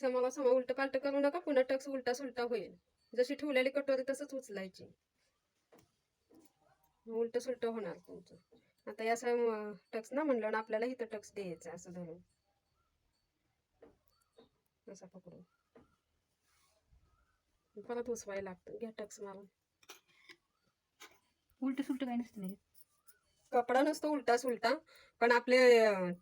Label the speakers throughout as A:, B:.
A: समाला समा उलट पालट करू नका पुन्हा टक्स उलटा सुलटा होईल. जशी ठेवलेली कटोरी तसंच उचलायची. उलट सुलट होणार तुमचं. आता या टक्स ना म्हणलं ना आपल्याला इथं टक्स द्यायचं असं धरून. असं पकडून. परत उचवायला लागतं. घ्या टक्स मारून.
B: उलट सुलट काय नसतं नाही
A: कपडा नसतो उलटा सुलटा पण आपले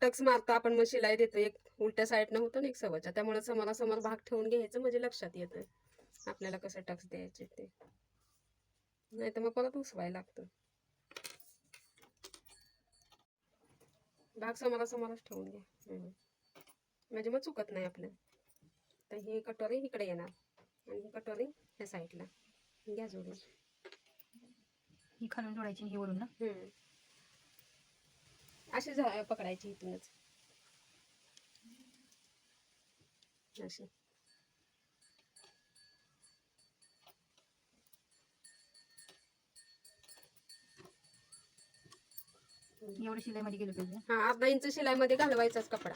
A: टक्स मारतो आपण मग शिलाई देतो. एक उलट्या साईडनं होतं ना एक सवच्या त्यामुळे समोरा समोर भाग ठेवून घ्यायचं म्हणजे लक्षात येतं आपल्याला कसं टक्स द्यायचे ते. नाही तर मग परत उसवायला लागतं. भाग समोरा समोरच ठेवून घ्या. म्हणजे मग चुकत नाही आपलं. तर ही कटोरी इकडे येणार आणि ही कटोरी ह्या साईडला. घ्या जोडून.
B: ही खालून जोडायची ही वरून ना?
A: हम्म. अशी पकडायची इथूनच. अशी.
B: एवढं शिलाईमध्ये गेलं पाहिजे.
A: हा अर्धा इंच शिलाईमध्ये घालवायचाच कपडा.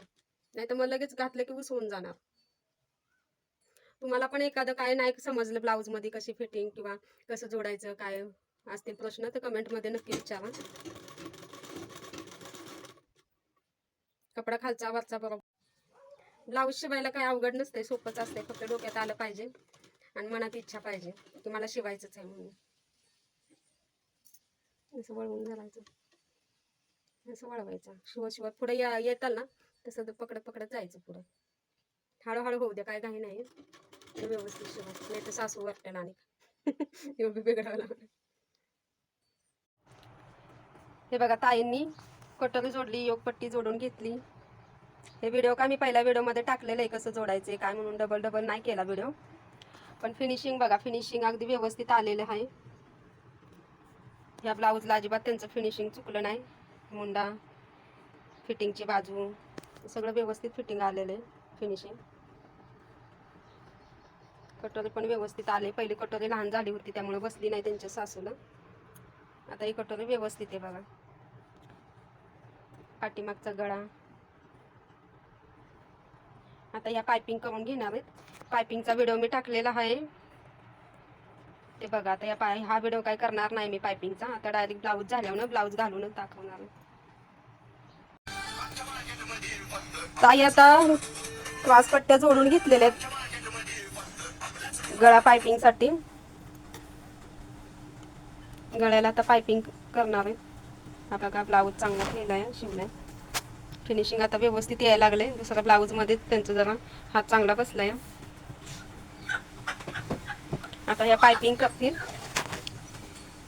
A: नाही तर मग लगेच घातलं की उसवून जाणार. तुम्हाला पण एखादं काय नाही समजलं ब्लाऊजमध्ये कशी फिटिंग किंवा कसं जोडायचं काय असतील प्रश्न तर कमेंटमध्ये नक्की विचारा. कपडा खालचा वरचा बरोबर. ब्लाऊज शिवायला काय अवघड नसते सोपंच असते फक्त डोक्यात आलं पाहिजे आणि मनात इच्छा पाहिजे. की मला शिवायचंच आहे म्हणून. असं वळवून घालायचं. असं वळवायचं. शिवत शिवत पुढे या येताल ना तसं पकडत पकडत जायचं पुढं. हळूहळू होऊ द्या काय काही नाही. व्यवस्थित शिवत नाही तर सासू वाटतं आणि. एवढी बिघडावं लागलं. हे बघा ताईंनी कटोरी जोडली योगपट्टी जोडून घेतली. हे व्हिडिओ का मी पहिल्या व्हिडिओमध्ये टाकलेलं आहे कसं जोडायचं काय म्हणून डबल डबल नाही केला व्हिडिओ पण फिनिशिंग बघा फिनिशिंग अगदी व्यवस्थित आलेलं आहे. या ब्लाऊजला अजिबात त्यांचं फिनिशिंग चुकलं नाही. मुंडा फिटिंगची बाजू सगळं व्यवस्थित फिटिंग आलेलं आहे फिनिशिंग कटोरी पण व्यवस्थित आले. पहिली कटोरी लहान झाली होती त्यामुळे बसली नाही त्यांच्या सासूला. आता ही कटोरी व्यवस्थित आहे बघा. पाठीमागचा गळा. आता या पायपिंग करून घेणार आहेत. पायपिंगचा व्हिडिओ मी टाकलेला आहे. ते बघा आता या पाय हा व्हिडिओ काय करणार नाही मी पायपिंगचा. आता डायरेक्ट ब्लाऊज झाल्यावर ना ब्लाऊज घालूनच दाखवणार ताई आता क्रॉस पट्ट्या जोडून घेतलेल्या आहेत. गळा पायपिंगसाठी. गळ्याला आता पायपिंग करणार आहे. हा बघा ब्लाऊज चांगला केला आहे शिवलाय. फिनिशिंग आता व्यवस्थित यायला लागले दुसऱ्या ब्लाऊजमध्ये त्यांचा जरा हात चांगला बसलाय. आता ह्या पायपिंग करतील.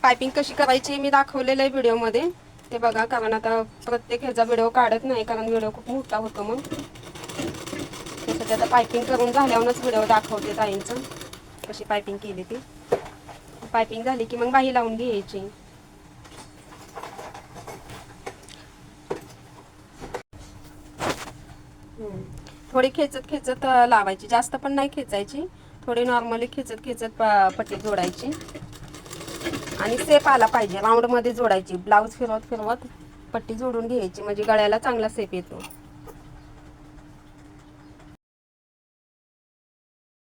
A: पायपिंग कशी करायची मी दाखवलेलं आहे व्हिडिओमध्ये ते बघा कारण आता प्रत्येक ह्याचा व्हिडिओ काढत नाही कारण व्हिडिओ खूप मोठा होतो मग. त्यासाठी आता पायपिंग करून झाल्यावरच व्हिडिओ दाखवते ताईंचं. कशी पायपिंग केली ती. पायपिंग झाली की मग बाही लावून घ्यायची. थोडी खेचत खेचत लावायची. जास्त पण नाही खेचायची. थोडी नॉर्मली खेचत खेचत पट्टी जोडायची. आणि सेप आला पाहिजे. राऊंडमध्ये जोडायची. ब्लाऊज फिरवत फिरवत पट्टी जोडून घ्यायची. म्हणजे गळ्याला चांगला सेप येतो.